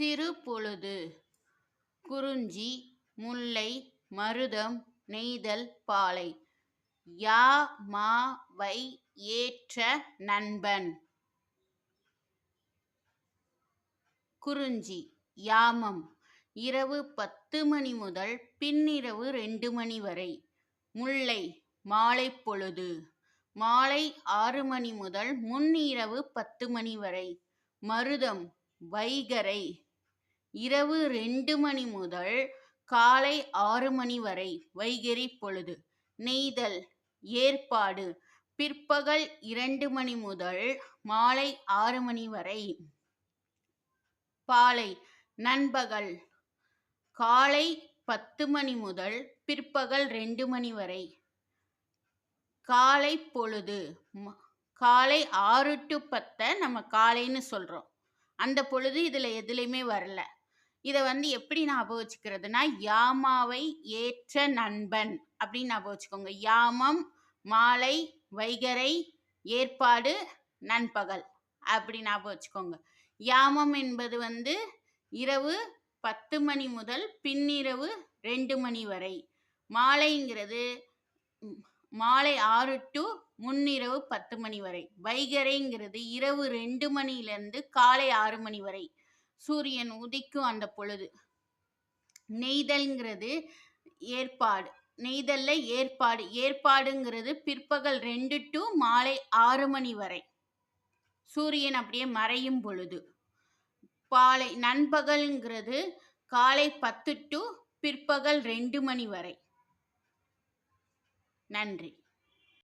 சிறு பொழுது. குறிஞ்சி முல்லை மருதம் நெய்தல் பாலை. யா மா வை ஏற்ற நண்பன். குறிஞ்சி யாமம். இரவு பத்து மணி முதல் பின்னிரவு ரெண்டு மணி வரை. முல்லை மாலை பொழுது. மாலை ஆறு மணி முதல் முன்னிரவு பத்து மணி வரை. மருதம் வைகரை. இரவு ரெண்டு மணி முதல் காலை ஆறு மணி வரை வைகரி பொழுது. நெய்தல் ஏற்பாடு பிற்பகல் இரண்டு மணி முதல் மாலை ஆறு மணி வரை. பாலை நண்பகல் காலை பத்து மணி முதல் பிற்பகல் ரெண்டு மணி வரை. காலை பொழுது காலை ஆறு டு பத்தை நம்ம காலைன்னு சொல்கிறோம் அந்த பொழுது இதில் எதுலேயுமே வரல. இதை வந்து எப்படி ஞாபகம் வச்சுக்கிறதுன்னா யாமாவை ஏற்ற நண்பன் அப்படின்னு ஞாபகம் வச்சுக்கோங்க. யாமம் மாலை வைகரை ஏற்பாடு நண்பகல் அப்படி ஞாபகம் வச்சுக்கோங்க. யாமம் என்பது வந்து இரவு பத்து மணி முதல் பின்னிரவு ரெண்டு மணி வரை. மாலைங்கிறது ம், மாலை ஆறு டு முன்னிரவு பத்து மணி வரை. வைகரைங்கிறது இரவு ரெண்டு மணிலேருந்து காலை ஆறு மணி வரை. சூரியன் உதிக்கும் அந்த பொழுது. நெய்தல்ங்கிறது ஏற்பாடு. நெய்தல்ல ஏற்பாடு. ஏற்பாடுங்கிறது பிற்பகல் ரெண்டு டு மாலை ஆறு மணி வரை. சூரியன் அப்படியே மறையும் பொழுது. பாலை நண்பகல்ங்கிறது காலை பத்து டு பிற்பகல் ரெண்டு மணி வரை. நன்றி.